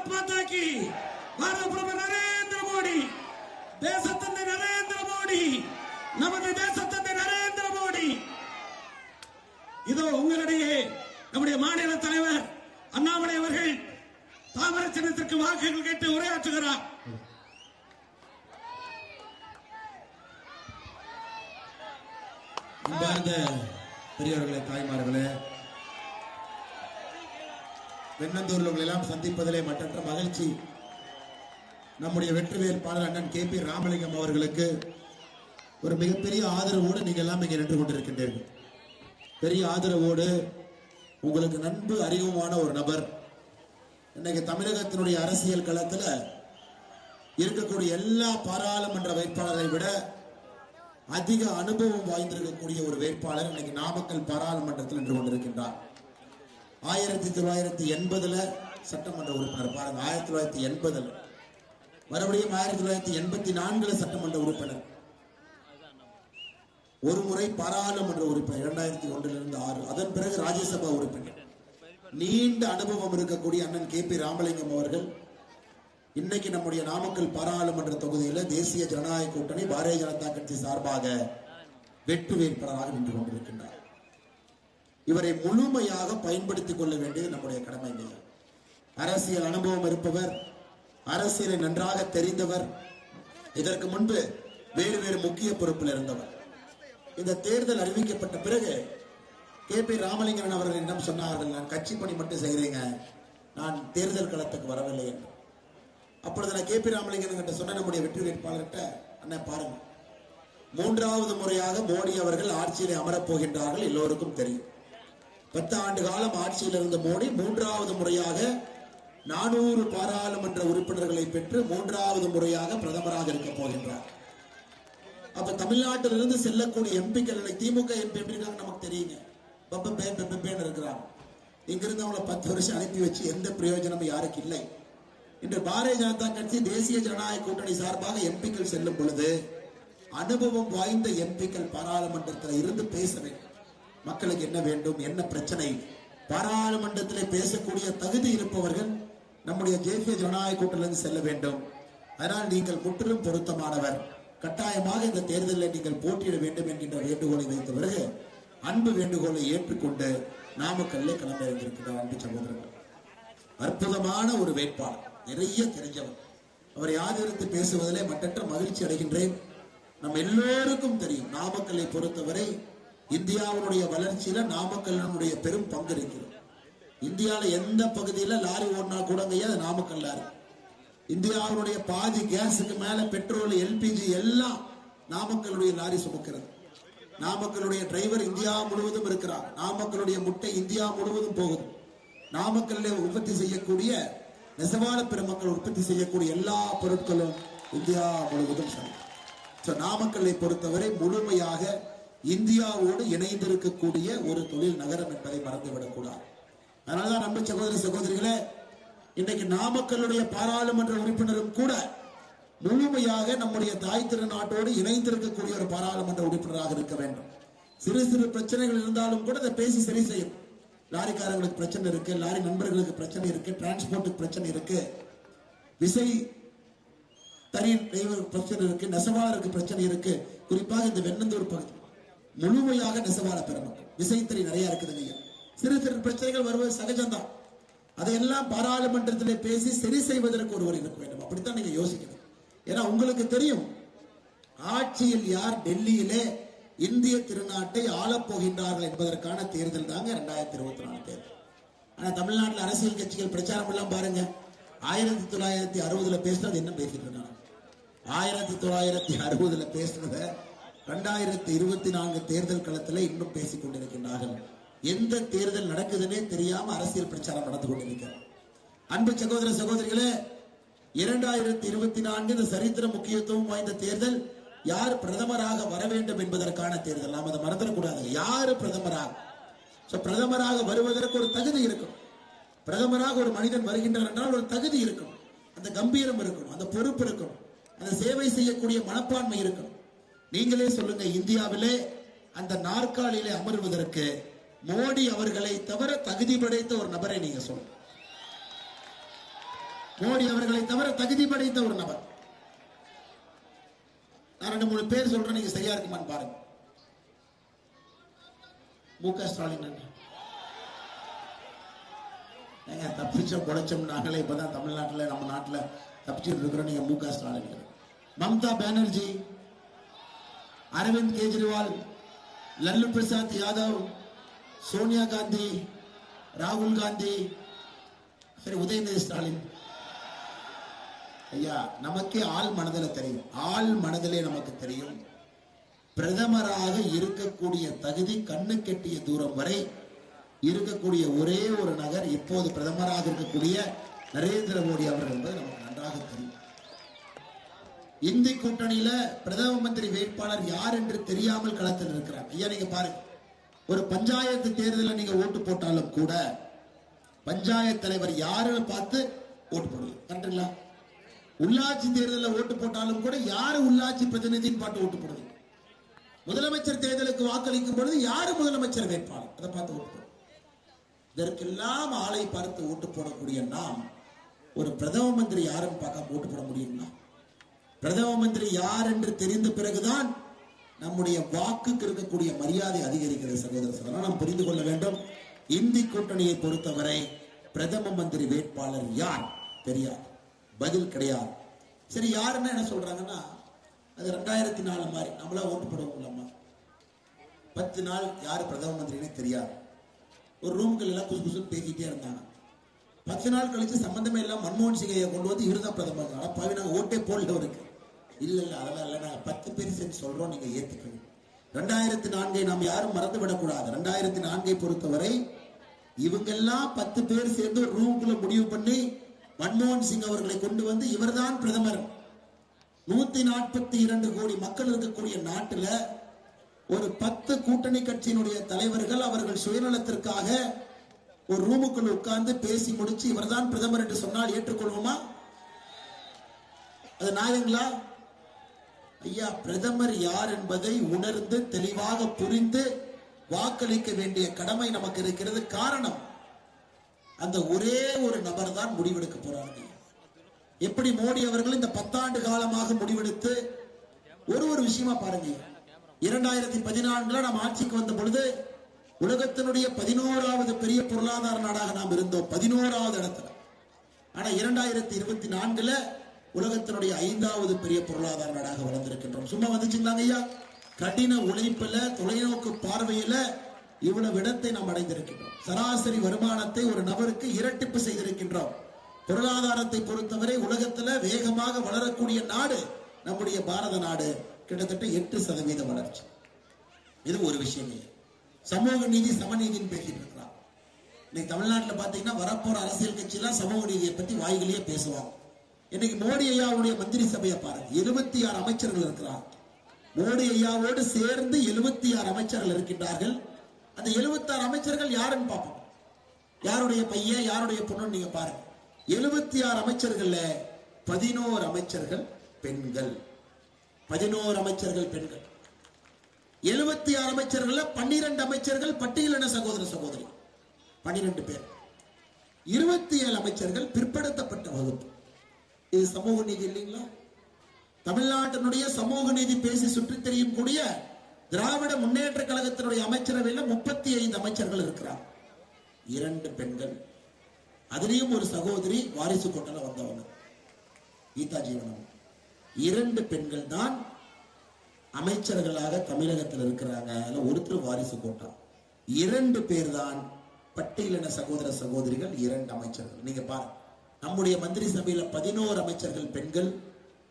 பாரத் மாதா கி பாரத பிரதமர் நரேந்திர மோடி. தேசத்தந்தை நரேந்திர மோடி. நமது தேசத்தந்தை நரேந்திர மோடி. இதோ உங்களிடையே நம்முடைய மாநில தலைவர் அண்ணாமலை அவர்கள் தாமர சின்னத்திற்கு வாக்குகள் கேட்டு உரையாற்றுகிறார். பெரியவர்களே தாய்மார்களே வெண்ணந்தூரில் உங்களை எல்லாம் சந்திப்பதிலே மற்றற்ற மகிழ்ச்சி. நம்முடைய வெற்றி வேட்பாளர் அண்ணன் கே பி ராமலிங்கம் அவர்களுக்கு ஒரு மிகப்பெரிய ஆதரவோடு நீங்கள் எல்லாம் இங்கே நின்று கொண்டிருக்கின்றீர்கள். பெரிய ஆதரவோடு உங்களுக்கு நன்கு அறிமுகமான ஒரு நபர். இன்னைக்கு தமிழகத்தினுடைய அரசியல் களத்தில் இருக்கக்கூடிய எல்லா பாராளுமன்ற வேட்பாளரை விட அதிக அனுபவம் வாய்ந்திருக்கக்கூடிய ஒரு வேட்பாளர் இன்னைக்கு நாமக்கல் பாராளுமன்றத்தில் நின்று கொண்டிருக்கின்றார். ஆயிரத்தி தொள்ளாயிரத்தி எண்பதுல சட்டமன்ற உறுப்பினர். பாருங்க ஆயிரத்தி தொள்ளாயிரத்தி எண்பதுல. மறுபடியும் ஆயிரத்தி தொள்ளாயிரத்தி எண்பத்தி நான்குல சட்டமன்ற உறுப்பினர். ஒரு முறை பாராளுமன்ற உறுப்பினர் இரண்டாயிரத்தி ஒன்றிலிருந்து ஆறு. அதன் பிறகு ராஜ்யசபா உறுப்பினர். நீண்ட அனுபவம் இருக்கக்கூடிய அண்ணன் கே பி ராமலிங்கம் அவர்கள் இன்னைக்கு நம்முடைய நாமக்கல் பாராளுமன்ற தொகுதியில தேசிய ஜனநாயக கூட்டணி பாரதிய ஜனதா கட்சி சார்பாக வெட்டு வேட்பாளராக நின்று கொண்டிருக்கின்றார். இவரை முழுமையாக பயன்படுத்திக் கொள்ள வேண்டியது நம்முடைய கடமை இல்லையா அரசியல் அனுபவம் இருப்பவர் அரசியலை நன்றாக தெரிந்தவர் இதற்கு முன்பு வேறு வேறு முக்கிய பொறுப்பில் இருந்தவர். இந்த தேர்தல் அறிவிக்கப்பட்ட பிறகு கே பி ராமலிங்கன் அவர்கள் என்னிடம் சொன்னார்கள் நான் கட்சி பணி மட்டும் செய்கிறேங்க நான் தேர்தல் களத்துக்கு வரவில்லை என்று. அப்பொழுது நான் கே பி ராமலிங்கன் கிட்ட சொன்ன நம்முடைய வெற்றி வேட்பாளர்கிட்ட அண்ணன் பாருங்க. மூன்றாவது முறையாக மோடி அவர்கள் ஆட்சியிலே அமரப் போகின்றார்கள் எல்லோருக்கும் தெரியும். பத்து ஆண்டு காலம் ஆட்சியில் இருந்த மோடி மூன்றாவது முறையாக நானூறு பாராளுமன்ற உறுப்பினர்களை பெற்று மூன்றாவது முறையாக பிரதமராக இருக்க போகின்றார். அப்ப தமிழ்நாட்டிலிருந்து செல்லக்கூடிய எம்பிக்கள் திமுக எம்பி எப்படி இருக்காங்க நமக்கு தெரியுங்க. பப்பம்பேன் பே இருக்கிறாங்க. இங்கிருந்து அவங்களை பத்து வருஷம் அனுப்பி வச்சு எந்த பிரயோஜனமும் யாருக்கு இல்லை. இன்று பாரதிய ஜனதா கட்சி தேசிய ஜனநாயக கூட்டணி சார்பாக எம்பிக்கள் செல்லும் பொழுது அனுபவம் வாய்ந்த எம்பிக்கள் பாராளுமன்றத்தில் இருந்து பேச வேண்டும். மக்களுக்கு என்ன வேண்டும் என்ன பிரச்சனை? பாராளுமன்றத்திலே பேசக்கூடிய தகுதி இருப்பவர்கள் நம்முடைய தேசிய ஜனநாயக கூட்டிலிருந்து செல்ல வேண்டும். அதனால் நீங்கள் முற்றிலும் பொருத்தமானவர். கட்டாயமாக இந்த தேர்தலில் நீங்கள் போட்டியிட வேண்டும் என்கின்ற வேண்டுகோளை வைத்த பிறகு அன்பு வேண்டுகோளை ஏற்றுக்கொண்டு நாமக்கல்ல களமிறங்கியிருக்கிறார் அன்பு சகோதரர்கள் அற்புதமான ஒரு வேட்பாளர் நிறைய தெரிஞ்சவர். அவரை ஆதரித்து பேசுவதிலே மட்டற்ற மகிழ்ச்சி அடைகின்றேன். நம்ம எல்லோருக்கும் தெரியும் நாமக்கல்லை பொறுத்தவரை இந்தியாவுடைய வளர்ச்சியில நாமக்கல்லுடைய பெரும் பங்கு இருக்கிறது. இந்தியாவில் எந்த பகுதியில லாரி ஓடினா கூடங்கய்யா அது நாமக்கல் லாரி இந்தியாவுடைய பாதி கேஸுக்கு மேல பெட்ரோல் எல்பிஜி எல்லாம் நாமக்கலுடைய லாரி சுமக்கிறது. நாமக்கலுடைய டிரைவர் இந்தியா முழுவதும் இருக்கிறார். நாமக்கலுடைய முட்டை இந்தியா முழுவதும் போகுது. நாமக்கல்லில் உற்பத்தி செய்யக்கூடிய நெசவாள பெருமக்கள் உற்பத்தி செய்யக்கூடிய எல்லா பொருட்களும் இந்தியா முழுவதும் நாமக்கல்லை பொறுத்தவரை முழுமையாக இந்தியாவோடு இணைந்திருக்கக்கூடிய ஒரு தொழில் நகரம் என்பதை மறந்துவிடக்கூடாது. அதனாலதான் நம்ம சகோதர சகோதரிகளே இன்னைக்கு நாமக்கல்லுடைய பாராளுமன்ற உறுப்பினரும் கூட முழுமையாக நம்முடைய தாய் திருநாட்டோடு இணைந்திருக்கக்கூடிய ஒரு பாராளுமன்ற உறுப்பினராக இருக்க வேண்டும். சிறு சிறு பிரச்சனைகள் இருந்தாலும் கூட அதை பேசி சரி செய்யும் லாரிக்காரங்களுக்கு பிரச்சனை இருக்கு லாரி நண்பர்களுக்கு பிரச்சனை இருக்கு டிரான்ஸ்போர்ட்டுக்கு பிரச்சனை இருக்கு விசை தறி பிரச்சனை இருக்கு நெசவாளருக்கு பிரச்சனை இருக்கு. குறிப்பாக இந்த வெண்ணந்தூர் பகுதி முழுமையாக நெசவாள பெறணும். விசைத்தறி நிறைய இருக்குது ஐயா சிறு சிறு பிரச்சனைகள் வருவது சகஜம்தான். அதையெல்லாம் பாராளுமன்றத்திலே பேசி சரி செய்வதற்கு ஒருவர் இருக்க வேண்டும். அப்படித்தான் நீங்க யோசிக்கணும். ஏன்னா உங்களுக்கு தெரியும் ஆட்சியில் யார் டெல்லியிலே இந்திய திருநாட்டை ஆளப் போகின்றார்கள் என்பதற்கான தேர்தல் தாங்க ரெண்டாயிரத்தி இருபத்தி நாலு தேர்தல். ஆனா தமிழ்நாட்டில் அரசியல் கட்சிகள் பிரச்சாரம் எல்லாம் பாருங்க. ஆயிரத்தி தொள்ளாயிரத்தி அறுபதுல பேசுனது என்ன பேசிட்டு இருக்காங்க? ஆயிரத்தி தொள்ளாயிரத்தி அறுபதுல பேசுனத ரெண்டாயிரத்தி இருபத்தி நான்கு தேர்தல் களத்துல இன்னும் பேசிக் கொண்டிருக்கின்றார்கள். எந்த தேர்தல் நடக்குதுன்னே தெரியாம அரசியல் பிரச்சாரம் நடந்து கொண்டிருக்கிறது. அன்பு சகோதர சகோதரிகளே இரண்டாயிரத்தி இருபத்தி நான்கு இந்த சரித்திர முக்கியத்துவம் வாய்ந்த தேர்தல் யார் பிரதமராக வர வேண்டும் என்பதற்கான தேர்தல். நாம் அதை மறந்துடக்கூடாது. யாரு பிரதமராக? பிரதமராக வருவதற்கு ஒரு தகுதி இருக்கும். பிரதமராக ஒரு மனிதன் வருகின்றார் என்றால் ஒரு தகுதி இருக்கும். அந்த கம்பீரம் இருக்கணும் அந்த பொறுப்பு இருக்கணும் அந்த சேவை செய்யக்கூடிய மனப்பான்மை இருக்கணும் நீங்களே சொல்லுங்க இந்தியாவிலே அந்த நாற்காலியிலே அமர்வதற்கு மோடி அவர்களை தவிர தகுதி படைத்த ஒரு நபரை நீங்க சொல்லுங்க மோடி அவர்களை தவிர தகுதி படைத்த ஒரு நபர். நான் ரெண்டு மூணு பேர் சொல்றேன் நீங்க சரியா இருக்குமான்னு பாருங்க. மு க ஸ்டாலின் அண்ணா. ஏங்க தப்பிச்சோம் பொழைச்சோம் நாங்களே இப்பதான் தமிழ்நாட்டில் நம்ம நாட்டில் தப்பிச்சுட்டு இருக்கிறோம் நீங்க மு க ஸ்டாலின். மம்தா பானர்ஜி அரவிந்த் கெஜ்ரிவால் லல்லு பிரசாத் யாதவ் சோனியா காந்தி ராகுல் காந்தி சரி உதயநிதி ஸ்டாலின். ஐயா நமக்கே ஆள் மனதில் தெரியும். ஆள் மனதிலே நமக்கு தெரியும். பிரதமராக இருக்கக்கூடிய தகுதி கண்ணு கெட்டிய தூரம் வரை இருக்கக்கூடிய ஒரே ஒரு நகர் இப்போது பிரதமராக இருக்கக்கூடிய நரேந்திர மோடி அவர்கள் என்பது நமக்கு நன்றாக தெரியும். இந்தி கூட்டணியில பிரதம மந்திரி வேட்பாளர் யார் என்று தெரியாமல் களத்தில் இருக்கிறார். ஐயா நீங்க பாருங்க. ஒரு பஞ்சாயத்து தேர்தலில் நீங்க ஓட்டு போட்டாலும் கூட பஞ்சாயத்து தலைவர் யாருன்னு பார்த்து ஓட்டு போடுவீங்க கரெக்டுங்களா? உள்ளாட்சி தேர்தலில் ஓட்டு போட்டாலும் கூட யாரு உள்ளாட்சி பிரதிநிதின்னு பார்த்து ஓட்டு போடுவீங்க முதலமைச்சர் தேர்தலுக்கு வாக்களிக்கும் பொழுது யாரு முதலமைச்சர் வேட்பாளர்? அதை பார்த்து ஓட்டு போடுவீங்க இதற்கெல்லாம் ஆளை பார்த்து ஓட்டு போடக்கூடிய நாம் ஒரு பிரதம மந்திரி யாருன்னு பார்க்க ஓட்டு போட முடியும்னா பிரதம மந்திரி யார் என்று தெரிந்த பிறகுதான் நம்முடைய வாக்குக்கு இருக்கக்கூடிய மரியாதை அதிகரிக்கிறது சகோதர சகோதரர் நாம் புரிந்து கொள்ள வேண்டும். இந்தி கூட்டணியை பொறுத்தவரை பிரதம மந்திரி வேட்பாளர் யார்? தெரியாது. பதில் கிடையாது. சரி யாருன்னா என்ன சொல்றாங்கன்னா அது ரெண்டாயிரத்தி நாலு மாதிரி. நம்மளா ஓட்டு போடுவோம்லம்மா. பத்து நாள் யார் பிரதம மந்திரினே தெரியாது. ஒரு ரூம்கள் எல்லாம் குசு குசு பேசிக்கிட்டே இருந்தாங்க. பத்து நாள் கழிச்சு சம்பந்தமே இல்லாம மன்மோகன் சிங்கையை கொண்டு வந்து இவர் தான் பிரதமர். ஆனா பாவி நாங்க ஓட்டே போடல இருக்கு இல்ல இல்ல அதெல்லாம் இல்ல. நாங்க பத்து பேர் சேர்ந்து சொல்றோம் நீங்க ஏத்துக்கணும். ரெண்டாயிரத்தி நான்கை நாம் யாரும் மறந்து விடக்கூடாது ரெண்டாயிரத்தி நான்கை பொறுத்தவரை இவங்கெல்லாம் பத்து பேர் சேர்ந்து ஒரு ரூம்குள்ள முடிவு பண்ணி மன்மோகன் சிங் அவர்களை கொண்டு வந்து இவர்தான் பிரதமர். நூத்தி நாற்பத்தி இரண்டு கோடி மக்கள் இருக்கக்கூடிய நாட்டுல ஒரு பத்து கூட்டணி கட்சியினுடைய தலைவர்கள் அவர்கள் சுயநலத்திற்காக ஒரு ரூமுக்குள் உட்கார்ந்து பேசி முடிச்சு இவர்தான் பிரதமர் என்று சொன்னால் ஏற்றுக்கொள்வோமா? அது நியாயங்களா? ஐயா பிரதமர் யார் என்பதை உணர்ந்து தெளிவாக புரிந்து வாக்களிக்க வேண்டிய கடமை நமக்கு இருக்கிறது. காரணம் அந்த ஒரே ஒரு நபர் தான் முடிவெடுக்க போறாங்க எப்படி மோடி அவர்கள் இந்த பத்தாண்டு காலமாக முடிவெடுத்து ஒரு ஒரு விஷயமா பாருங்க இரண்டாயிரத்தி பதினான்குல நாம் ஆட்சிக்கு வந்த பொழுது உலகத்தினுடைய பதினோராவது பெரிய பொருளாதார நாடாக நாம் இருந்தோம். பதினோராவது இடத்துல. ஆனா இரண்டாயிரத்தி இருபத்தி நான்குல உலகத்தினுடைய ஐந்தாவது பெரிய பொருளாதார நாடாக வளர்ந்திருக்கின்றோம். சும்மா வந்துச்சுங்களாங்க ஐயா? கடின உழைப்புல தொலைநோக்கு பார்வையில இவ்வளவு இடத்தை நாம் அடைந்திருக்கின்றோம். சராசரி வருமானத்தை ஒரு நபருக்கு இரட்டிப்பு செய்திருக்கின்றோம். பொருளாதாரத்தை பொறுத்தவரை உலகத்துல வேகமாக வளரக்கூடிய நாடு நம்முடைய பாரத நாடு. கிட்டத்தட்ட எட்டு சதவீத வளர்ச்சி. இது ஒரு விஷயம். சமூக நீதி சமநீதின்னு பேசிட்டு இருக்கிறான் இன்னைக்கு தமிழ்நாட்டில் பார்த்தீங்கன்னா வரப்போற அரசியல் கட்சியெல்லாம் சமூக நீதியை பத்தி வாய்களையே பேசுவாங்க. இன்னைக்கு மோடி ஐயாவுடைய மந்திரி சபையை பாருங்க. எழுபத்தி ஆறு அமைச்சர்கள் இருக்கிறார். மோடி ஐயாவோடு சேர்ந்து எழுபத்தி ஆறு அமைச்சர்கள் இருக்கின்றார்கள். அந்த 76 அமைச்சர்கள் யாருன்னு பார்ப்போம். யாருடைய பையன் யாருடைய பொண்ணு நீங்க பாருங்க. எழுபத்தி ஆறு அமைச்சர்கள்ல பதினோரு அமைச்சர்கள் பெண்கள். பதினோரு அமைச்சர்கள் பெண்கள். எழுபத்தி ஆறு அமைச்சர்கள்ல பன்னிரண்டு அமைச்சர்கள் பட்டியலின சகோதர சகோதரி. பன்னிரண்டு பேர். இருபத்தி ஏழு அமைச்சர்கள் பிற்படுத்தப்பட்ட வகுப்பு. இது சமூக நீதி இல்லைங்களா? தமிழ்நாட்டினுடைய சமூக நீதி பேசி சுற்றி தெரியும் கூடிய திராவிட முன்னேற்ற கழகத்தினுடைய அமைச்சரவையில் முப்பத்தி ஐந்து அமைச்சர்கள் இருக்கிறார் இரண்டு பெண்கள். அதுலேயும் ஒரு சகோதரி வாரிசு கோட்டல வந்தவங்க. கீதா ஜீவனம். இரண்டு பெண்கள் தான் அமைச்சர்களாக தமிழகத்தில் இருக்கிறாங்க. அதில் ஒருத்தர் வாரிசு கோட்டா. இரண்டு பேர் தான் பட்டியலின சகோதர சகோதரிகள் இரண்டு அமைச்சர்கள். நீங்க பாருங்க. நம்முடைய மந்திரி சபையில பதினோரு அமைச்சர்கள் பெண்கள்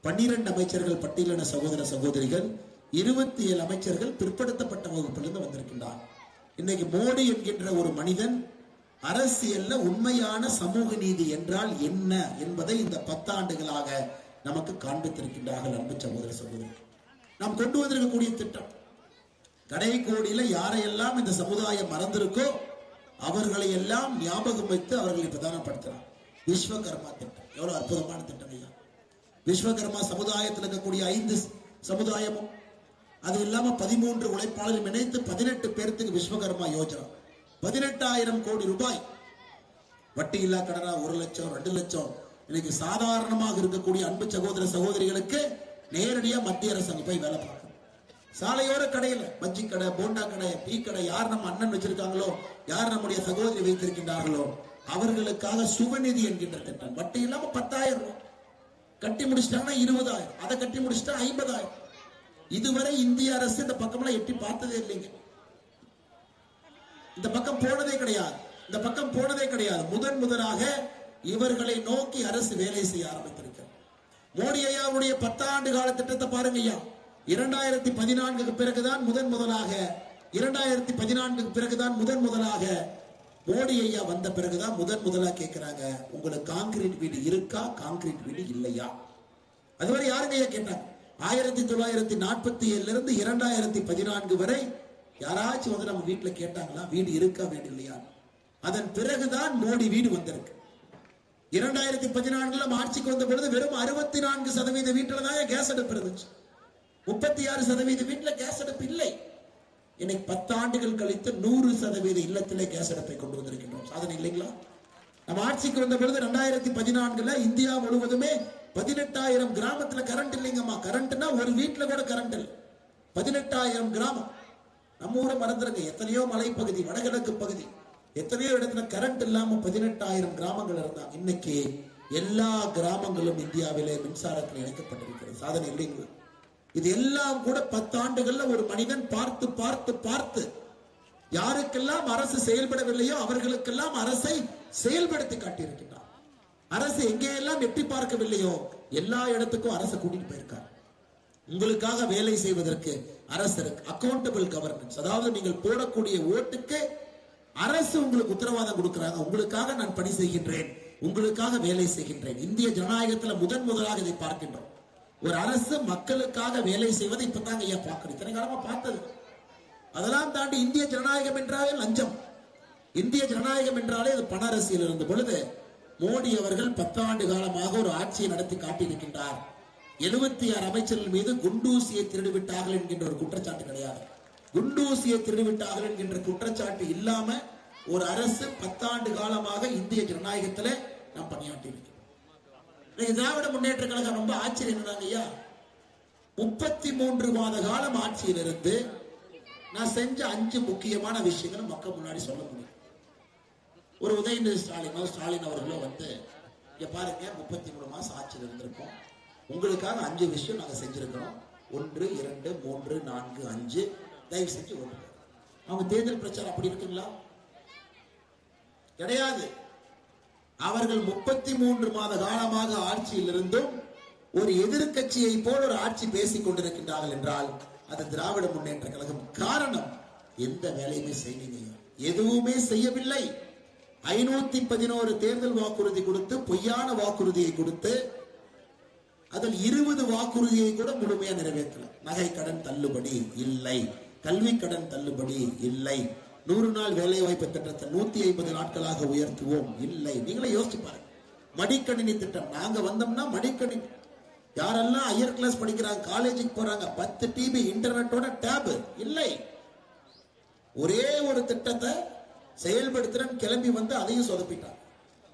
பன்னிரண்டு அமைச்சர்கள் பட்டியலின சகோதர சகோதரிகள் இருபத்தி ஏழு அமைச்சர்கள் பிற்படுத்தப்பட்ட வகுப்பிலிருந்து வந்திருக்கின்றார். இன்னைக்கு மோடி என்கின்ற ஒரு மனிதன் அரசியல்ல உண்மையான சமூக நீதி என்றால் என்ன என்பதை இந்த பத்தாண்டுகளாக நமக்கு காண்பித்திருக்கின்றார்கள் அன்பு சகோதர சகோதரி. நாம் கொண்டு வந்திருக்கக்கூடிய திட்டம் கடை கோடியில யாரையெல்லாம் இந்த சமுதாயம் மறந்திருக்கோ அவர்களை எல்லாம் ஞாபகம் வைத்து அவர்களை பிரதானப்படுத்தலாம். விஸ்வகர்மா திட்டம். எவ்வளவு அற்புதமான திட்டம் ஐயா. விஸ்வகர்மா சமுதாயத்தில் இருக்கக்கூடிய ஐந்து சமுதாயமும் அது இல்லாம பதிமூன்று உழைப்பாளர்கள் இணைத்து பதினெட்டு பேர்த்துக்கு விஸ்வகர்மா யோஜனா. பதினெட்டாயிரம் கோடி ரூபாய். வட்டி இல்லா கடனா ஒரு லட்சம் ரெண்டு லட்சம். இன்னைக்கு சாதாரணமாக இருக்கக்கூடிய அன்பு சகோதர சகோதரிகளுக்கு நேரடியா மத்திய அரசு போய் வேலை பார்க்கணும். சாலையோர கடையில பஜ்ஜி கடை போண்டா கடை டீ கடை யார் நம்ம அண்ணன் வச்சிருக்காங்களோ யார் நம்முடைய சகோதரி வைத்திருக்கின்றார்களோ அவர்களுக்காக சுவநிதி என்கின்ற திட்டம். வட்டி இல்லாம பத்தாயிரம் ரூபாய் கட்டி முடிச்சிட்டாங்கன்னா இருபதாயிரம். அதை கட்டி முடிச்சிட்டா ஐம்பதாயிரம். இதுவரை இந்திய அரசு இந்த பக்கம்லாம் எட்டி பார்த்ததே இல்லைங்க. இந்த பக்கம் போனதே கிடையாது. இந்த பக்கம் போனதே கிடையாது. முதன் முதலாக இவர்களை நோக்கி அரசு வேலை செய்ய ஆரம்பித்திருக்கிறது. மோடி ஐயாவுடைய பத்தாண்டு கால திட்டத்தை பாருங்க ஐயா. இரண்டாயிரத்தி பதினான்குக்கு பிறகுதான் முதன் முதலாக இரண்டாயிரத்தி பதினான்குக்கு பிறகுதான் முதன் முதலாக மோடி ஐயா வந்த பிறகுதான் முதன் முதலா கேட்கிறாங்க உங்களுக்கு கான்கிரீட் வீடு இருக்கா? கான்கிரீட் வீடு இல்லையா? அதுவரை யாருங்க ஐயா கேட்டாங்க? ஆயிரத்தி தொள்ளாயிரத்தி நாற்பத்தி ஏழுல இருந்து இரண்டாயிரத்தி பதினான்கு வரை யாராச்சும் வந்து நம்ம வீட்டுல கேட்டாங்களா வீடு இருக்கா வீடு இல்லையா? அதன் பிறகுதான் மோடி வீடு வந்திருக்கு. இரண்டாயிரத்தி பதினான்குல நம்ம ஆட்சிக்கு வந்த பொழுது வெறும் அறுபத்தி நான்கு சதவீத வீட்டுல தான் கேஸ் அடுப்பு இருந்துச்சு. முப்பத்தி ஆறு சதவீத வீட்டுல கேஸ் அடுப்பு இல்லை. இன்னைக்கு பத்தாண்டுகள் கழித்து நூறு சதவீத இல்லத்திலே கேஸ் அடுப்பை கொண்டு வந்திருக்கின்றோம். சாதனை இல்லைங்களா? நம்ம ஆட்சிக்கு வந்த பிறகு ரெண்டாயிரத்தி பதினான்குல இந்தியா முழுவதுமே பதினெட்டாயிரம் கிராமத்துல கரண்ட் இல்லைங்கம்மா. கரண்ட்னா ஒரு வீட்டுல கூட கரண்ட் இல்லை. பதினெட்டாயிரம் கிராமம். நம்ம ஊரை மறந்துருங்க. எத்தனையோ மலைப்பகுதி வடகிழக்கு பகுதி. எத்தனையோ இடத்துல கரண்ட் இல்லாம பதினெட்டாயிரம் கிராமங்கள் இருந்தாங்க இன்னைக்கு எல்லா கிராமங்களும் இந்தியாவிலே மின்சாரத்தில் இணைக்கப்பட்டிருக்கிறது. சாதனை இல்லைங்களா? இது எல்லாம் கூட பத்தாண்டுகள்ல ஒரு மனிதன் பார்த்து பார்த்து பார்த்து யாருக்கெல்லாம் அரசு செயல்படவில்லையோ அவர்களுக்கெல்லாம் அரசை செயல்படுத்தி காட்டியிருக்கின்றார் அரசு எங்கேயெல்லாம் எட்டி பார்க்கவில்லையோ எல்லா இடத்துக்கும் அரசு கூட்டிட்டு போயிருக்கார். உங்களுக்காக வேலை செய்வதற்கு அரசு இருக்கு அக்கௌண்டபிள் கவர்னன்ஸ் அதாவது நீங்கள் போடக்கூடிய ஓட்டுக்கு அரசு உங்களுக்கு உத்தரவாதம் கொடுக்கிறாங்க. உங்களுக்காக நான் பணி செய்கின்றேன் உங்களுக்காக வேலை செய்கின்றேன். இந்திய ஜனநாயகத்துல முதன் முதலாக இதை பார்க்கின்றோம். ஒரு அரசு மக்களுக்காக வேலை செய்வதை இப்பதாங்க ஐயா பார்க்கணும். இத்தனை காலமா பார்த்தது. அதெல்லாம் தாண்டி இந்திய ஜனநாயகம் என்றாலே லஞ்சம். இந்திய ஜனநாயகம் என்றாலே அது பண அரசியல் இருந்த பொழுது மோடி அவர்கள் பத்தாண்டு காலமாக ஒரு ஆட்சியை நடத்தி காட்டியிருக்கின்றார். எழுபத்தி ஆறு அமைச்சர்கள் மீது குண்டூசியை திருடிவிட்டார்கள் என்கின்ற ஒரு குற்றச்சாட்டு கிடையாது. குண்டூசியை திருடிவிட்டார்கள் என்கின்ற குற்றச்சாட்டு இல்லாம ஒரு அரசு பத்தாண்டு காலமாக இந்திய ஜனநாயகத்தில் நாம் பணியாற்றியிருக்கிறோம் இன்னைக்கு திராவிட முன்னேற்ற கழகம் ரொம்ப ஆச்சரியம் என்னங்க ஐயா. முப்பத்தி மூன்று மாத காலம் ஆட்சியில் இருந்து நான் செஞ்ச அஞ்சு முக்கியமான விஷயங்களை மக்கள் முன்னாடி சொல்ல முடியும். ஒரு உதயநிதி ஸ்டாலினோ ஸ்டாலின் அவர்களோ வந்து இங்க பாருங்க முப்பத்தி மூணு மாசம் ஆட்சியில் இருந்திருக்கோம். உங்களுக்காக அஞ்சு விஷயம் நாங்க செஞ்சிருக்கிறோம். ஒன்று இரண்டு மூன்று நான்கு அஞ்சு. தயவு செஞ்சு ஒன்று அவங்க தேர்தல் பிரச்சாரம் அப்படி இருக்குங்களா? கிடையாது. அவர்கள் முப்பத்தி மூன்று மாத காலமாக ஆட்சியில் இருந்தும் ஒரு எதிர்கட்சியை போல் ஒரு ஆட்சி பேசிக் கொண்டிருக்கின்றார்கள் என்றால் அது திராவிட முன்னேற்ற கழகம் காரணம். எந்த வேலையுமே செய்வீங்க எதுவுமே செய்யவில்லை. ஐநூத்தி பதினோரு தேர்தல் வாக்குறுதி கொடுத்து பொய்யான வாக்குறுதியை கொடுத்து அதில் இருபது வாக்குறுதியை கூட முழுமையா நிறைவேற்றலாம் நகை கடன் தள்ளுபடி இல்லை. கல்வி கடன் தள்ளுபடி இல்லை. நூறு நாள் வேலை வாய்ப்பு திட்டத்தை நூத்தி ஐம்பது நாட்களாக உயர்த்துவோம். இல்லை நீங்களே யோசிச்சு பாருங்க. மடிக்கணினி திட்டம் நாங்க வந்தோம்னா மடிக்கணினி. யாரெல்லாம் ஹையர் கிளாஸ் படிக்கிறாங்க காலேஜுக்கு போறாங்க பத்து டிபி இன்டர்நெட்டோட டேப் இல்லை. ஒரே ஒரு திட்டத்தை செயல்படுத்துறேன்னு கிளம்பி வந்து அதையும் சொதப்பிட்டான்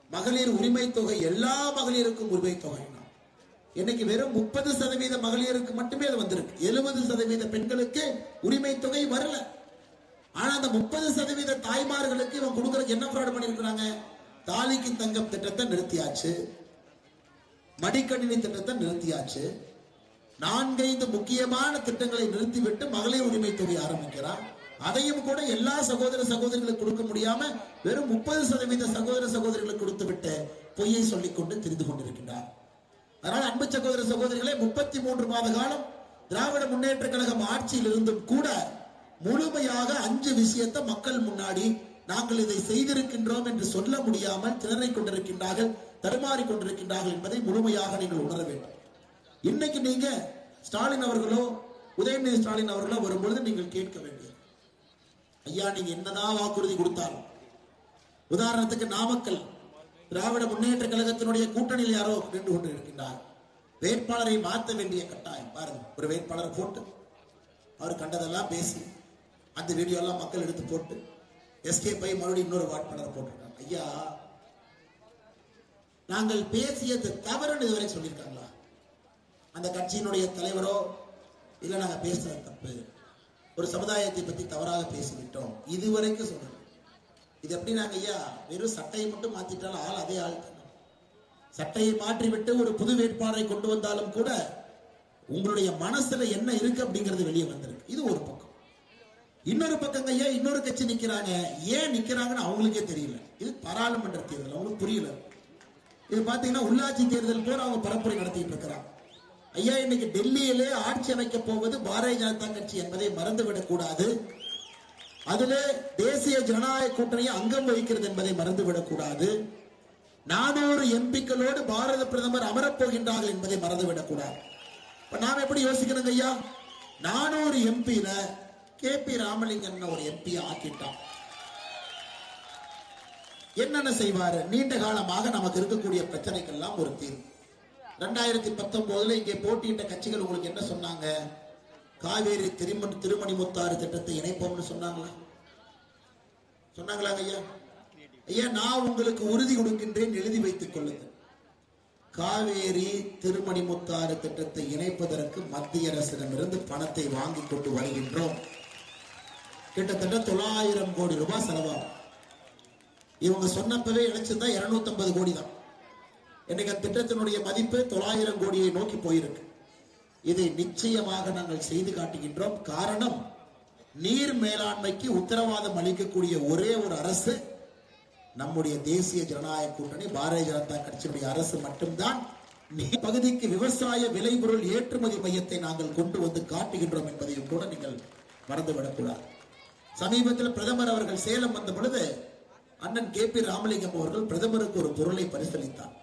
மகளிர் உரிமை தொகை எல்லா மகளிருக்கும் உரிமை தொகை இன்னைக்கு வெறும் முப்பது சதவீத மகளிருக்கு மட்டுமே அது வந்திருக்கு. எழுபது சதவீத பெண்களுக்கு உரிமை தொகை வரல. ஆனா அந்த முப்பது சதவீத தாய்மார்களுக்கு இவன் கொடுக்கறதுக்கு என்ன ஃப்ராட் பண்ணிருக்கிறாங்க தாலிக்கு தங்கம் திட்டத்தை நிறுத்தியாச்சு. மடிக்கணினி திட்டத்தை நிறுத்தியாச்சு. நான்கைந்து முக்கியமான திட்டங்களை நிறுத்திவிட்டு மகளிர் உரிமை தொகை ஆரம்பிக்கிறார் அதையும் கூட எல்லா சகோதர சகோதரிகளுக்கு கொடுக்க முடியாம வெறும் முப்பது சதவீத சகோதர சகோதரிகளுக்கு கொடுத்து விட்டு பொய்யை சொல்லிக் கொண்டு தெரிந்து கொண்டிருக்கின்றார். அதனால் அன்பு சகோதர சகோதரிகளே முப்பத்தி மூன்று மாத காலம் திராவிட முன்னேற்ற கழகம் ஆட்சியில் இருந்தும் கூட முழுமையாக அஞ்சு விஷயத்தை மக்கள் முன்னாடி நாங்கள் இதை செய்திருக்கின்றோம் என்று சொல்ல முடியாமல் திணறிக் கொண்டிருக்கின்றார்கள் தடுமாறிக் கொண்டிருக்கின்றார்கள் என்பதை முழுமையாக நீங்கள் உணர வேண்டும். இன்னைக்கு நீங்க ஸ்டாலின் அவர்களோ உதயநிதி ஸ்டாலின் அவர்களோ வரும்பொழுது நீங்கள் கேட்க வேண்டியது. ஐயா நீங்க என்னதான் வாக்குறுதி கொடுத்தாலும் உதாரணத்துக்கு நாமக்கல் திராவிட முன்னேற்ற கழகத்தினுடைய கூட்டணியில் யாரோ நின்று கொண்டு இருக்கின்றார் வேட்பாளரை மாற்ற வேண்டிய கட்டாயம் பாருங்க ஒரு வேட்பாளரை போட்டு அவர் கண்டதெல்லாம் பேசி அந்த வீடியோ எல்லாம் மக்கள் எடுத்து போட்டு எஸ்கே பை மறுபடியும் இன்னொரு வேட்பாளரை போட்டிருக்காங்க. ஐயா நாங்கள் பேசியது தவறுன்னு இதுவரை சொல்லியிருக்காங்களா? அந்த கட்சியினுடைய தலைவரோ இல்ல நாங்க பேசுறது தப்பு. ஒரு சமுதாயத்தை பத்தி தவறாக பேசிவிட்டோம். இதுவரைக்கும் சொல்றோம் இது எப்படி நாங்க ஐயா வெறும் சட்டையை மட்டும் மாத்திட்டாலும் ஆள் அதே ஆள் சட்டையை மாற்றிவிட்டு ஒரு புது வேட்பாளரை கொண்டு வந்தாலும் கூட உங்களுடைய மனசுல என்ன இருக்கு அப்படிங்கிறது வெளியே வந்திருக்கு. இது ஒரு பக்கம். இன்னொரு பக்கம் ஐயா இன்னொரு கட்சி நிக்கிறாங்க? ஏன் நிக்கிறாங்கன்னு அவங்களுக்கே தெரியல. இது பாராளுமன்ற தேர்தல். அவங்களுக்கு புரியல. இது பாத்தீங்கன்னா உள்ளாட்சி தேர்தல் போல அவங்க பரப்புரை நடத்திட்டு இருக்கிறாங்க. ஐயா இன்னைக்கு டெல்லியிலே ஆட்சி அமைக்க போவது பாரதிய ஜனதா கட்சி என்பதை மறந்துவிடக் கூடாது. அதுல தேசிய ஜனநாயக கூட்டணியை அங்கம் வகிக்கிறது என்பதை மறந்துவிடக் கூடாது. நானூறு எம்பிக்களோடு பாரத பிரதமர் அமரப் போகின்றார்கள் என்பதை மறந்துவிடக் கூடாது. இப்ப நாம் எப்படி யோசிக்கணுங்க ஐயா? நானூறு எம்பியில கே பி ராமலிங்கன் ஒரு எம்பி ஆக்கிட்டான் என்னென்ன செய்வாரு? நீண்ட காலமாக நமக்கு இருக்கக்கூடிய பிரச்சனைக்கெல்லாம் ஒரு தீர்வு. ரெண்டாயிரத்தி பத்தொன்பதுல இங்கே போட்டியிட்ட கட்சிகள் உங்களுக்கு என்ன சொன்னாங்க? காவேரி திருமணி திருமணி முத்தாறு திட்டத்தை இணைப்போம்னு சொன்னாங்களா? சொன்னாங்களாங்க ஐயா? ஐயா நான் உங்களுக்கு உறுதி கொடுக்கின்றேன் எழுதி வைத்துக் கொள்ளுங்கள். காவேரி திருமணி முத்தாறு திட்டத்தை இணைப்பதற்கு மத்திய அரசிடமிருந்து பணத்தை வாங்கி கொண்டு வருகின்றோம். கிட்டத்தட்ட தொள்ளாயிரம் கோடி ரூபாய் செலவாகும். இவங்க சொன்னப்பவே இணைச்சிருந்தா 250 கோடி தான். இன்னைக்கு அந்த திட்டத்தினுடைய மதிப்பு தொள்ளாயிரம் கோடியை நோக்கி போயிருக்கு. இதை நிச்சயமாக நாங்கள் செய்து காட்டுகின்றோம். காரணம் நீர் மேலாண்மைக்கு உத்தரவாதம் அளிக்கக்கூடிய ஒரே ஒரு அரசு நம்முடைய தேசிய ஜனநாயக கூட்டணி பாரதிய ஜனதா கட்சியினுடைய அரசு மட்டும்தான். நீர் பகுதிக்கு விவசாய விளைபொருள் ஏற்றுமதி மையத்தை நாங்கள் கொண்டு வந்து காட்டுகின்றோம் என்பதையும் கூட நீங்கள் மறந்துவிடக்கூடாது. சமீபத்தில் பிரதமர் அவர்கள் சேலம் வந்த பொழுது அண்ணன் கே பி ராமலிங்கம் அவர்கள் பிரதமருக்கு ஒரு பொருளை பரிசளித்தார்.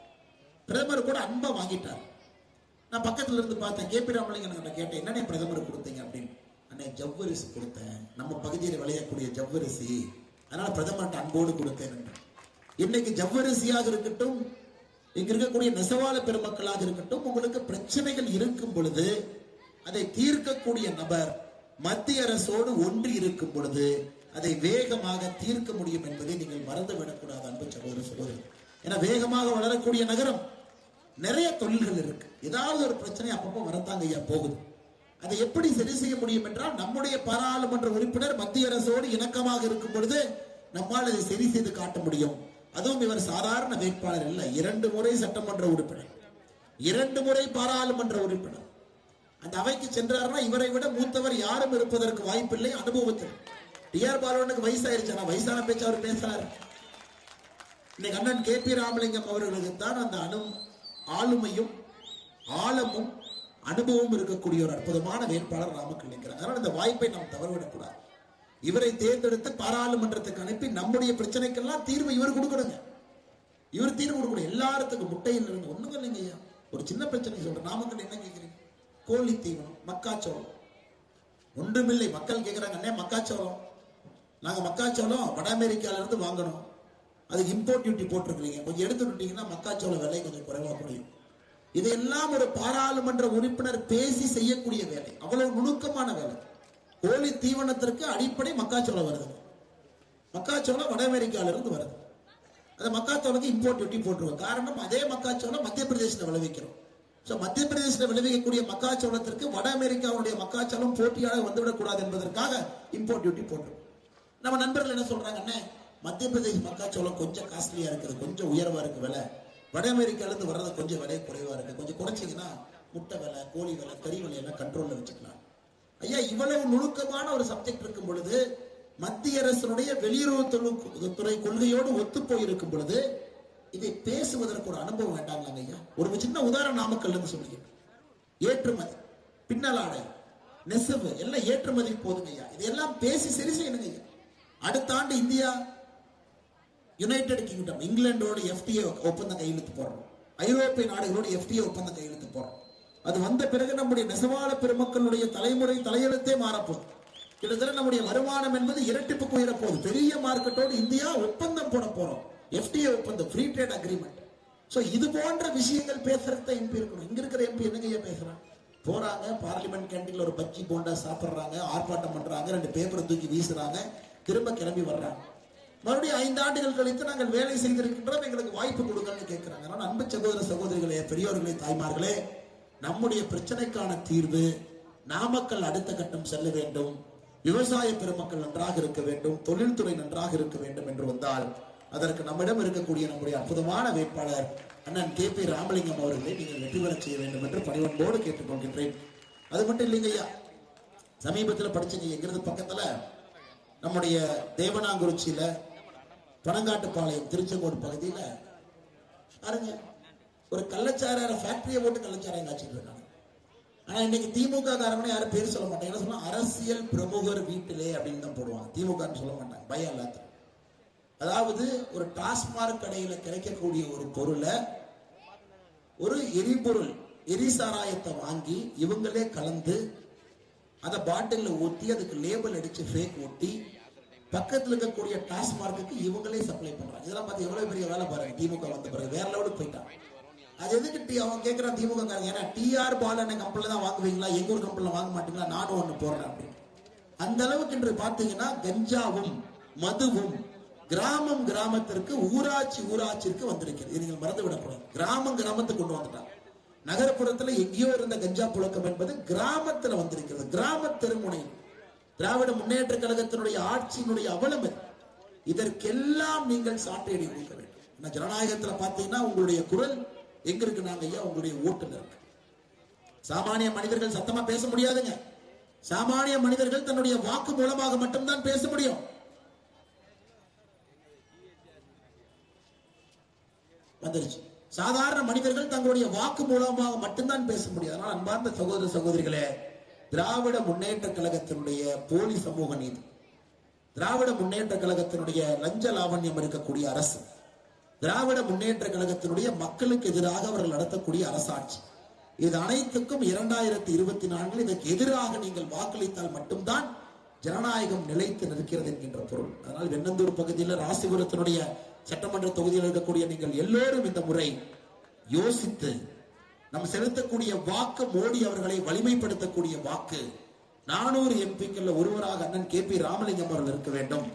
பிரதமர் கூட அன்பா வாங்கிட்டார். நான் பக்கத்துல இருந்து பார்த்தேன் கே பி ராமலிங்கம் கேட்டேன் என்னண்ணே பிரதமர் கொடுத்தீங்க? அப்படின்னு. அண்ணே ஜவ்வரிசி கொடுத்தேன். நம்ம பகுதியில் விளையக்கூடிய ஜவ்வரிசி. அதனால பிரதமர்கிட்ட அன்போடு கொடுத்தேன் இன்னைக்கு ஜவ்வரிசியாக இருக்கட்டும் இங்க இருக்கக்கூடிய நெசவாள பெருமக்களாக இருக்கட்டும் உங்களுக்கு பிரச்சனைகள் இருக்கும் பொழுது அதை தீர்க்கக்கூடிய நபர் மத்திய அரசோடு ஒன்று இருக்கும் பொழுது அதை வேகமாக தீர்க்க முடியும் என்பதை நீங்கள் மறந்துவிடக்கூடாது அன்பு சகோதர சகோதரர் ஏன்னா வேகமாக வளரக்கூடிய நகரம். நிறைய தொழில்கள் இருக்கு. ஏதாவது ஒரு பிரச்சனை அப்பப்போ வரத்தாங்க ஐயா போகுது. அதை எப்படி சரி செய்ய முடியும் என்றால் நம்முடைய பாராளுமன்ற உறுப்பினர் மத்திய அரசோடு இணக்கமாக இருக்கும் பொழுது நம்மால் அதை சரி செய்து காட்ட முடியும். அதுவும் இவர் சாதாரண வேட்பாளர் இல்லை. இரண்டு முறை சட்டமன்ற உறுப்பினர். இரண்டு முறை பாராளுமன்ற உறுப்பினர். அந்த அவைக்கு சென்றார்னா இவரை விட மூத்தவர் யாரும் இருப்பதற்கு வாய்ப்பில்லை அனுபவத்தில். டிஆர் பாலவனுக்கு வயசாயிருச்சு ஆனா வயசான பேச்சு அவர் பேசுறாரு. இன்னைக்கு அண்ணன் கே பி ராமலிங்கம் அவர்களுக்கு தான் அந்த அனு ஆளுமையும் ஆழமும் அனுபவம் இருக்கக்கூடிய ஒரு அற்புதமான வேட்பாளர் நமக்கு நிற்கிறார் அதனால இந்த வாய்ப்பை நாம் தவறவிடக்கூடாது. இவரை தேர்ந்தெடுத்து பாராளுமன்றத்துக்கு அனுப்பி நம்முடைய பிரச்சனைக்கெல்லாம் தீர்வு இவர் கொடுக்கணுங்க. இவர் தீர்வு கொடுக்கணும். எல்லாத்துக்கும் முட்டையில் இருந்து ஒண்ணுங்க இல்லைங்க ஐயா. ஒரு சின்ன பிரச்சனை சொல்றேன். நாமக்கல் என்ன கேட்குறீங்க? கோழி தீவனம் மக்காச்சோளம். ஒன்றுமில்லை மக்கள் கேட்குறாங்க அண்ணே மக்காச்சோளம். நாங்கள் மக்காச்சோளம் வட அமெரிக்காவிலேருந்து வாங்கணும். அதுக்கு இம்போர்ட் டியூட்டி போட்டிருக்கிறீங்க. கொஞ்சம் எடுத்து விட்டீங்கன்னா மக்காச்சோளம் விலை கொஞ்சம் குறைவாக முடியும் இதையெல்லாம் ஒரு பாராளுமன்ற உறுப்பினர் பேசி செய்யக்கூடிய வேலை. அவ்வளவு நுணுக்கமான வேலை. கோழி தீவனத்திற்கு அடிப்படை மக்காச்சோளம் வருது. மக்காச்சோளம் வட அமெரிக்காவிலிருந்து வருது. அந்த மக்காச்சோளத்துக்கு இம்போர்ட் டியூட்டி போட்டுருவோம். காரணம் அதே மக்காச்சோளம் மத்திய பிரதேசத்தில் விளைவிக்கிறோம். ஸோ மத்திய பிரதேசத்தில் விளைவிக்கக்கூடிய மக்காச்சோளத்திற்கு வட அமெரிக்காவுடைய மக்காச்சோளம் போட்டியாக வந்துவிடக்கூடாது என்பதற்காக இம்போர்ட் டியூட்டி போட்டோம். நம்ம நண்பர்கள் என்ன சொல்றாங்கன்னா மத்திய பிரதேச மக்காச்சோளம் கொஞ்சம் காஸ்ட்லியா இருக்குது கொஞ்சம் உயர்வா இருக்கு விலை. வட அமெரிக்காலேருந்து வர்றது கொஞ்சம் விலை குறைவா இருக்கு. கொஞ்சம் குறைச்சிங்கன்னா முட்டை விலை கோழி விலை கறி விலை எல்லாம் கண்ட்ரோல்ல வச்சுக்கலாம். ஐயா இவ்வளவு நுணுக்கமான ஒரு சப்ஜெக்ட் இருக்கும் பொழுது மத்திய அரசினுடைய வெளியுறவு துறை கொள்கையோடு ஒத்து போயிருக்கும் பொழுது இதை பேசுவதற்கு ஒரு அனுபவம் வேண்டாங்களாங்க ஐயா. ஒரு சின்ன உதாரணம் நாமக்கல் இருந்து சொல்லுங்க. ஏற்றுமதி பின்னலாடை நெசவு எல்லாம் ஏற்றுமதி போதுங்க ஐயா. இதெல்லாம் பேசி சரி செய்யணுங்க ஐயா. அடுத்த ஆண்டு இந்தியா யுனைடெட் கிங்டம் இங்கிலாண்டோட எஃப்டிஏ ஒப்பந்தம் கையெழுத்து போடுறோம். ஐரோப்பிய நாடுகளோட எஃப்டிஏ ஒப்பந்தம் கையெழுத்து போடுறோம். அது வந்த பிறகு நம்முடைய நெசவாள பெருமக்களுடைய தலைமுறை தலையெழுத்தே மாறப்போகுது. கிட்டத்தட்ட நம்முடைய வருமானம் என்பது இரட்டிப்புக்கு உயரப்போகுது. பெரிய மார்க்கெட்டோடு இந்தியா ஒப்பந்தம் போட போறோம். எஃப்டிஏ ஒப்பந்தம் ஃப்ரீ ட்ரேட் அக்ரிமெண்ட் ஸோ இது போன்ற விஷயங்கள் பேசுறதுக்கு எம்பி இருக்கணும். இங்க இருக்கிற எம்பி என்னங்க ஐயா பேசுறான்? போறாங்க பார்லிமெண்ட் கேண்டீன்ல ஒரு பஜ்ஜி போண்டா சாப்பிடுறாங்க ஆர்ப்பாட்டம் பண்றாங்க ரெண்டு பேப்பரை தூக்கி வீசுறாங்க திரும்ப கிளம்பி வர்றாங்க. மறுபடியும் ஐந்து ஆண்டுகள் கழித்து நாங்கள் வேலை செய்திருக்கின்றோம் எங்களுக்கு வாய்ப்பு கொடுங்கன்னு கேட்கிறாங்க ஆனால் அன்பு சகோதர சகோதரிகளே பெரியோர்களே தாய்மார்களே நம்முடைய பிரச்சனைக்கான தீர்வு நாமக்கல் அடுத்த கட்டம் செல்ல வேண்டும் விவசாய பெருமக்கள் நன்றாக இருக்க வேண்டும் தொழில்துறை நன்றாக இருக்க வேண்டும் என்று வந்தால் அதற்கு நம்மிடம் இருக்கக்கூடிய நம்முடைய அற்புதமான வேட்பாளர் அண்ணன் கே பி ராமலிங்கம் அவர்களை நீங்கள் வெற்றி பெற செய்ய வேண்டும் என்று பணிவன்போடு கேட்டுக்கொள்கின்றேன். அது மட்டும் இல்லைங்க ஐயா. சமீபத்தில் படிச்சீங்க எங்கிறது பக்கத்துல நம்முடைய தேவனாங்குறிச்சியில பனங்காட்டுப்பாளையம் திருச்செங்கோடு பகுதியில பாருங்க ஒரு கள்ளச்சாரார ஃபேக்டரியை போட்டு கள்ளச்சாராயம் காய்ச்சிட்டு இருக்காங்க. ஆனா இன்னைக்கு திமுக காரங்க யாரும் பேர் சொல்ல மாட்டாங்க. என்ன சொன்னா அரசியல் பிரமுகர் வீட்டிலே அப்படின்னு தான் போடுவாங்க. திமுகன்னு சொல்ல மாட்டாங்க. பயம் இல்லாத அதாவது ஒரு டாஸ்மார்க் கடையில கிடைக்கக்கூடிய ஒரு பொருளை ஒரு எரிபொருள் எரிசாராயத்தை வாங்கி இவங்களே கலந்து அதை பாட்டிலில் ஊத்தி அதுக்கு லேபிள் அடிச்சு ஃபேக் ஒட்டி பக்கத்துல இருக்கக்கூடிய டாஸ்மார்க்குக்கு இவங்களே சப்ளை பண்றாங்க. இதெல்லாம் பார்த்து எவ்வளவு பெரிய வேலை பாருங்க திமுக வந்த பிறகு. வேற லெவலுக்கு போயிட்டான். அது எதுக்கு டி அவன் கேட்கறான் திமுக காரங்க ஏன்னா டிஆர் பால் என்ன கம்பெனில தான் வாங்குவீங்களா? எங்க ஊர் கம்பெனில வாங்க மாட்டீங்களா? நானும் ஒண்ணு போடுறேன் அப்படின்னு. அந்த அளவுக்கு இன்று பாத்தீங்கன்னா கஞ்சாவும் மதுவும் கிராமம் கிராமத்திற்கு ஊராட்சி ஊராட்சிற்கு வந்திருக்கிறது. நீங்கள் மறந்து விடக்கூடாது கிராமம் கிராமத்துக்கு கொண்டு வந்துட்டாங்க. நகர்ப்புறத்துல எங்கேயோ இருந்த கஞ்சா புழக்கம் என்பது கிராமத்துல வந்திருக்கிறது. கிராம தெருமுனை. திராவிட முன்னேற்ற கழகத்தினுடைய ஆட்சியினுடைய அவலம் இதற்கெல்லாம் நீங்கள் சாட்டையடி கொடுக்க வேண்டும். ஜனநாயகத்துல பாத்தீங்கன்னா உங்களுடைய குரல் எங்க இருக்கு நாங்க ஐயா? உங்களுடைய ஓட்டுல இருக்கு. சாமானிய மனிதர்கள் சத்தமா பேச முடியாதுங்க. சாமானிய மனிதர்கள் தன்னுடைய வாக்கு மூலமாக மட்டும்தான் பேச முடியும். வந்துருச்சு. சாதாரண மனிதர்கள் தங்களுடைய வாக்கு மூலமாக மட்டும்தான் பேச முடியும். அதனால் அன்பார்ந்த சகோதர சகோதரிகளே திராவிட முன்னேற்ற கழகத்தினுடைய போலி சமூக நீதி திராவிட முன்னேற்ற கழகத்தினுடைய லஞ்ச லாவண்யம் இருக்கக்கூடிய அரசு திராவிட முன்னேற்ற கழகத்தினுடைய மக்களுக்கு எதிராக அவர்கள் நடத்தக்கூடிய அரசாட்சி இது அனைத்துக்கும் இரண்டாயிரத்தி இருபத்தி நான்கில் இதற்கு எதிராக நீங்கள் வாக்களித்தால் மட்டும்தான் ஜனநாயகம் நிலைத்து நிற்கிறது என்கின்ற பொருள். அதனால் வெண்ணந்தூர் பகுதியில் ராசிபுரத்தினுடைய சட்டமன்ற தொகுதியில் இருக்கக்கூடிய நீங்கள் எல்லோரும் இந்த முறை யோசித்து நம் செலுத்தக்கூடிய வாக்கு மோடி அவர்களை வலிமைப்படுத்தக்கூடிய வாக்கு நானூறு எம்பிக்கள் ஒருவராக அண்ணன் கே பி ராமலிங்கம் அவர்கள் இருக்க வேண்டும்.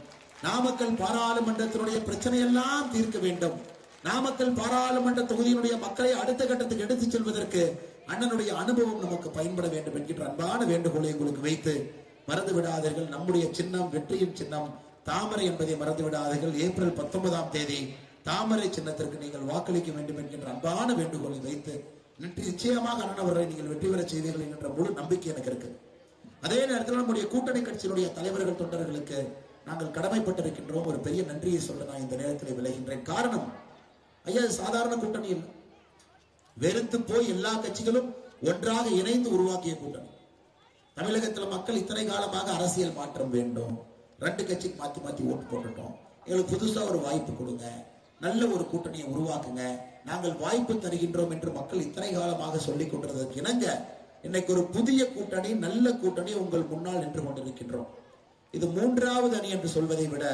நாமக்கல் பாராளுமன்றத்தினுடைய பிரச்சனை எல்லாம் தீர்க்க வேண்டும். நாமக்கல் பாராளுமன்ற தொகுதியினுடைய மக்களை அடுத்த கட்டத்துக்கு எடுத்துச் செல்வதற்கு அண்ணனுடைய அனுபவம் நமக்கு பயன்பட வேண்டும் என்கின்ற அன்பான வேண்டுகோளை உங்களுக்கு வைத்து மறந்து விடாதீர்கள் நம்முடைய சின்னம் வெற்றியின் சின்னம் தாமரை என்பதை மறந்துவிடாதீர்கள். ஏப்ரல் பத்தொன்பதாம் தேதி தாமரை சின்னத்திற்கு நீங்கள் வாக்களிக்க வேண்டும் என்கின்ற அன்பான வேண்டுகோளை வைத்து நின்று. நிச்சயமாக அண்ணன் அவர்களை நீங்கள் வெற்றி பெற செய்தீர்கள் என்கின்ற முழு நம்பிக்கை எனக்கு இருக்கு. அதே நேரத்தில் நம்முடைய கூட்டணி கட்சியினுடைய தலைவர்கள் தொண்டர்களுக்கு நாங்கள் கடமைப்பட்டிருக்கின்றோம். ஒரு பெரிய நன்றியை சொல்ல நான் இந்த நேரத்தில் விளைகின்றேன். காரணம் ஐயா சாதாரண கூட்டணி இல்லை வெறுத்து போய் எல்லா கட்சிகளும் ஒன்றாக இணைந்து உருவாக்கிய கூட்டணி. தமிழகத்தில் மக்கள் இத்தனை காலமாக அரசியல் மாற்றம் வேண்டும். ரெண்டு கட்சிக்கு மாத்தி மாத்தி ஓட்டு போட்டுட்டோம். எங்களுக்கு புதுசா ஒரு வாய்ப்பு கொடுங்க. நல்ல ஒரு கூட்டணியை உருவாக்குங்க. நாங்கள் வாய்ப்பு தருகின்றோம் என்று மக்கள் இத்தனை காலமாக சொல்லிக் கொண்டிருந்ததற்கு இணங்க இன்னைக்கு ஒரு புதிய கூட்டணி நல்ல கூட்டணி உங்கள் முன்னால் நின்று கொண்டிருக்கின்றோம். இது மூன்றாவது அணி என்று சொல்வதை விட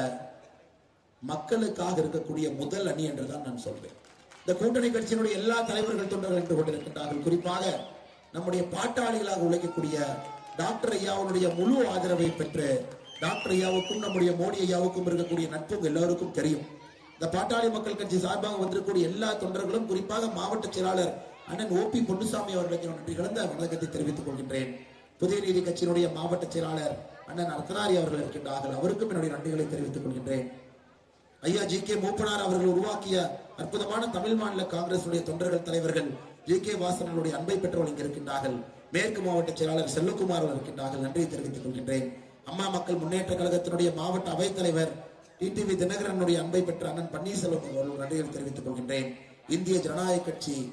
மக்களுக்காக இருக்கக்கூடிய முதல் அணி என்றுதான் நான் சொல்வேன். இந்த கூட்டணி கட்சியினுடைய எல்லா தலைவர்கள் தொண்டர்கள் நின்று கொண்டிருக்கின்றார்கள். குறிப்பாக நம்முடைய பாட்டாளிகளாக உழைக்கக்கூடிய டாக்டர் ஐயாவுடைய முழு ஆதரவை பெற்று டாக்டர் ஐயாவுக்கும் நம்முடைய மோடி ஐயாவுக்கும் இருக்கக்கூடிய நட்பு எல்லோருக்கும் தெரியும். இந்த பாட்டாளி மக்கள் கட்சி சார்பாக வந்திருக்கக்கூடிய எல்லா தொண்டர்களும் குறிப்பாக மாவட்ட செயலாளர் அண்ணன் ஓ பி பொன்னுசாமி அவர்களுக்கு நன்றி கலந்த வணக்கத்தை தெரிவித்துக் கொள்கின்றேன். புதிய நீதி கட்சியினுடைய மாவட்ட செயலாளர் அண்ணன் அர்த்தனாரி அவர்கள் இருக்கின்றார்கள் அவருக்கும் என்னுடைய நன்றிகளை தெரிவித்துக் கொள்கின்றேன். ஐயா ஜி கே மூப்பனார் அவர்கள் உருவாக்கிய அற்புதமான தமிழ் மாநில காங்கிரசுடைய தொண்டர்கள் தலைவர்கள் ஜி கே வாசனுடைய அன்பை பெற்றவர்கள் இங்கு இருக்கின்றார்கள். மேற்கு மாவட்ட செயலாளர் செல்லக்குமார் அவர்கள் இருக்கின்றார்கள். நன்றியை தெரிவித்துக் கொள்கின்றேன். அம்மா மக்கள் முன்னேற்ற கழகத்தினுடைய மாவட்ட அவைத்தலைவர் டிடிவி தினகரனுடைய அன்பை பெற்ற அண்ணன் பன்னீர்செல்வம் அவர்கள் நன்றிகள் தெரிவித்துக் கொள்கின்றேன். இந்திய ஜனநாயக கட்சி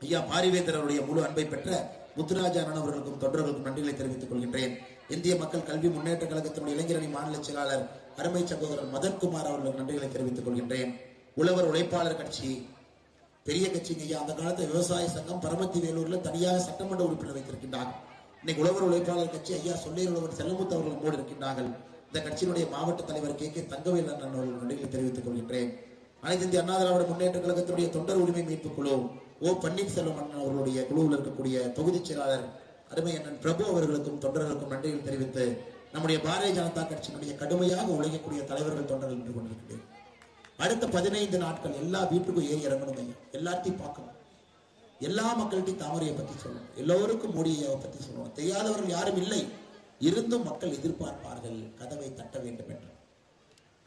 ஐயா பாரிவேந்தரருடைய முழு அன்பை பெற்ற முத்துராஜா அண்ணன் அவர்களுக்கும் தொண்டர்களுக்கும் நன்றிகளை தெரிவித்துக் கொள்கின்றேன். இந்திய மக்கள் கல்வி முன்னேற்ற கழகத்தினுடைய இளைஞரணி மாநில செயலாளர் அருமை சகோதரர் மதன்குமார் அவர்களுக்கு நன்றிகளை தெரிவித்துக் கொள்கின்றேன். உழவர் உழைப்பாளர் கட்சி பெரிய கட்சிங்க ஐயா. அந்த காலத்தில் விவசாய சங்கம் பரமத்தி வேலூர்ல தனியாக சட்டமன்ற உறுப்பினர் வைத்திருக்கின்றார் இன்னைக்கு உழவர் உழைப்பாளர் கட்சி ஐயா சொல்லேர் உழவர் செல்லமுத்து அவர்கள் மூடு இருக்கின்றார்கள். இந்த கட்சியினுடைய மாவட்ட தலைவர் கே கே தங்கவேல் அண்ணன் அவர்கள் நன்றிகளை தெரிவித்துக் கொள்கின்றேன். அனைத்து இந்திய அண்ணா திராவிட முன்னேற்ற கழகத்தினுடைய தொண்டர் உரிமை மீட்பு குழு ஓ பன்னீர்செல்வம் அண்ணன் அவர்களுடைய குழுவில் இருக்கக்கூடிய தொகுதி செயலாளர் அருமை அண்ணன் பிரபு அவர்களுக்கும் தொண்டர்களுக்கும் நன்றிகள் தெரிவித்து நம்முடைய பாரதிய ஜனதா கட்சியினுடைய கடுமையாக உழைக்கக்கூடிய தலைவர்கள் தொண்டர்கள் நின்று கொண்டிருக்கிறேன் அடுத்த பதினைந்து நாட்கள் எல்லா வீட்டுக்கும் ஏறி இறங்கணும் ஐயா. எல்லாத்தையும் பார்க்கணும். எல்லா மக்கள்கிட்டையும் தாமரையை பத்தி சொல்லணும் எல்லோருக்கும் மோடியை பத்தி சொல்லணும் தெரியாதவர்கள் யாரும் இல்லை. இருந்தும் மக்கள் எதிர்பார்ப்பார்கள். கதவை தட்ட வேண்டும் என்று.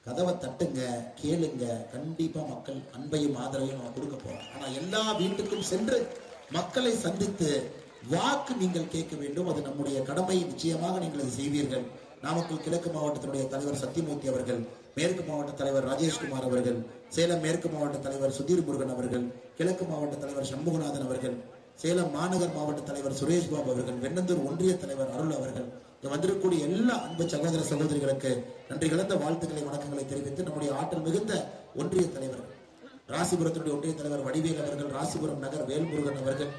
கதவை தட்டுங்க கேளுங்க. கண்டிப்பா மக்கள் அன்பையும் ஆதரவையும் நம்ம கொடுக்க போறோம். ஆனா எல்லா வீட்டுக்கும் சென்று மக்களை சந்தித்து வாக்கு நீங்கள் கேட்க வேண்டும். அது நம்முடைய கடமை. நிச்சயமாக நீங்கள் அதை செய்வீர்கள். நாமக்கல் கிழக்கு மாவட்டத்தினுடைய தலைவர் சத்தியமூர்த்தி அவர்கள் மேற்கு மாவட்ட தலைவர் ராஜேஷ்குமார் அவர்கள் சேலம் மேற்கு மாவட்ட தலைவர் சுதீர் முருகன் அவர்கள் கிழக்கு மாவட்ட தலைவர் சண்முகநாதன் அவர்கள் சேலம் மாநகர் மாவட்ட தலைவர் சுரேஷ் பாபு அவர்கள் வெண்ணந்தூர் ஒன்றிய தலைவர் அருள் அவர்கள். இங்க வந்திருக்கக்கூடிய எல்லா அன்பு சகோதர சகோதரிகளுக்கு நன்றி கலந்த வாழ்த்துக்களை வணக்கங்களை தெரிவித்து நம்முடைய ஆற்றல் மிகுந்த ஒன்றிய தலைவர் ராசிபுரத்தினுடைய ஒன்றிய தலைவர் வடிவேல் அவர்கள் ராசிபுரம் நகர் வேல்முருகன் அவர்கள்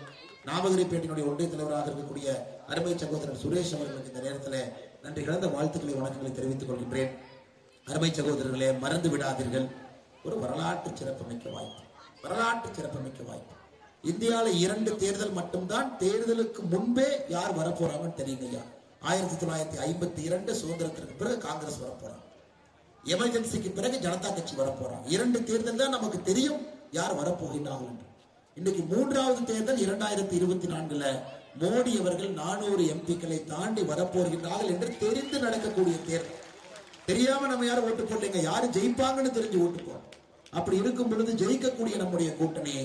நாமகிரிப்பேட்டினுடைய ஒன்றிய தலைவராக இருக்கக்கூடிய அருமை சகோதரர் சுரேஷ் அவர்களுக்கு இந்த நேரத்தில் நன்றி கலந்த வாழ்த்துக்களை வணக்கங்களை தெரிவித்துக் கொள்கின்றேன். அருமை சகோதரர்களே மறந்து விடாதீர்கள். ஒரு வரலாற்று சிறப்புமிக்க வாய்ப்பு. வரலாற்று சிறப்புமிக்க வாய்ப்பு. இந்தியாவில் இரண்டு தேர்தல் மட்டும்தான் தேர்தலுக்கு முன்பே யார் வரப்போறாங்கன்னு தெரியுங்க ஐயா. ஆயிரத்தி தொள்ளாயிரத்தி ஐம்பத்தி இரண்டு சுதந்திரத்திற்கு பிறகு காங்கிரஸ் வரப்போறாங்க. எமர்ஜென்சிக்கு பிறகு ஜனதா கட்சி வரப்போறாங்க. இரண்டு தேர்தல் தான் நமக்கு தெரியும் யார் வரப்போகின்றார்கள் என்று. இன்னைக்கு மூன்றாவது தேர்தல் இரண்டாயிரத்தி இருபத்தி நான்குல மோடி அவர்கள் நானூறு எம்பிக்களை தாண்டி வரப்போகின்றார்கள் என்று தெரிந்து நடக்கக்கூடிய தேர்தல். தெரியாம நம்ம யாரும் ஓட்டு போடலைங்க. யாரு ஜெயிப்பாங்கன்னு தெரிஞ்சு ஓட்டு போறோம் அப்படி இருக்கும் பொழுது ஜெயிக்கக்கூடிய நம்முடைய கூட்டணி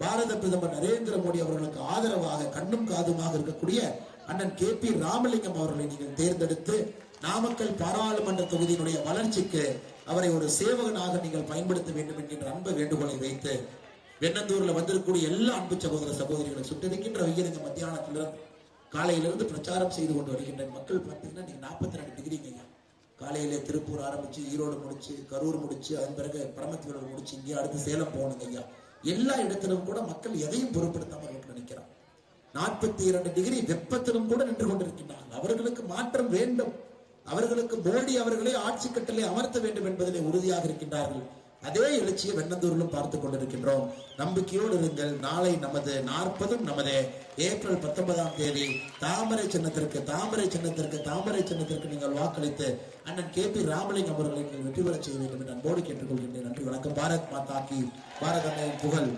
பாரத பிரதமர் நரேந்திர மோடி அவர்களுக்கு ஆதரவாக கண்ணும் காதுமாக இருக்கக்கூடிய அண்ணன் கே பி ராமலிங்கம் அவர்களை நீங்கள் தேர்ந்தெடுத்து நாமக்கல் பாராளுமன்ற தொகுதியினுடைய வளர்ச்சிக்கு அவரை ஒரு சேவகனாக நீங்கள் பயன்படுத்த வேண்டும் என்கின்ற அன்பு வேண்டுகோளை வைத்து வெண்ணந்தூர்ல வந்திருக்கக்கூடிய எல்லா அன்பு சகோதர சகோதரிகளை சுட்டிருக்கின்ற வெயில் இந்த மத்தியானத்திலிருந்து காலையிலிருந்து பிரச்சாரம் செய்து கொண்டு வருகின்ற மக்கள் பார்த்தீங்கன்னா நீங்க நாற்பத்தி ரெண்டு டிகிரிங்க காலையிலே திருப்பூர் ஆரம்பிச்சு ஈரோடு முடிச்சு கரூர் முடிச்சு அதன் பிறகு பரமத்தியூர் முடிச்சு இங்கே அடுத்து சேலம் போகணுங்க ஐயா. எல்லா இடத்திலும் கூட மக்கள் எதையும் பொருட்படுத்தாம அவர்கள் நினைக்கிறான் நாற்பத்தி இரண்டு டிகிரி வெப்பத்திலும் கூட நின்று கொண்டிருக்கின்றார்கள். அவர்களுக்கு மாற்றம் வேண்டும். அவர்களுக்கு மோடி அவர்களை ஆட்சி கட்டளை அமர்த்த வேண்டும் என்பதிலே உறுதியாக இருக்கின்றார்கள். அதே எழுச்சியை வெண்ணந்தூரிலும் பார்த்து கொண்டிருக்கின்றோம். நம்பிக்கையோடு இருங்கள். நாளை நமது நாற்பதும் நமது ஏப்ரல் பத்தொன்பதாம் தேதி தாமரை சின்னத்திற்கு தாமரை சின்னத்திற்கு தாமரை சின்னத்திற்கு நீங்கள் வாக்களித்து அண்ணன் கே பி ராமலிங்கம் அவர்களை நீங்கள் வெற்றி பெறச் செய்ய வேண்டும் என்று அன்போடு கேட்டுக்கொள்கின்றேன். நன்றி வணக்கம். பாரத் மாதா கி. பாரத அன்னையின் புகழ்.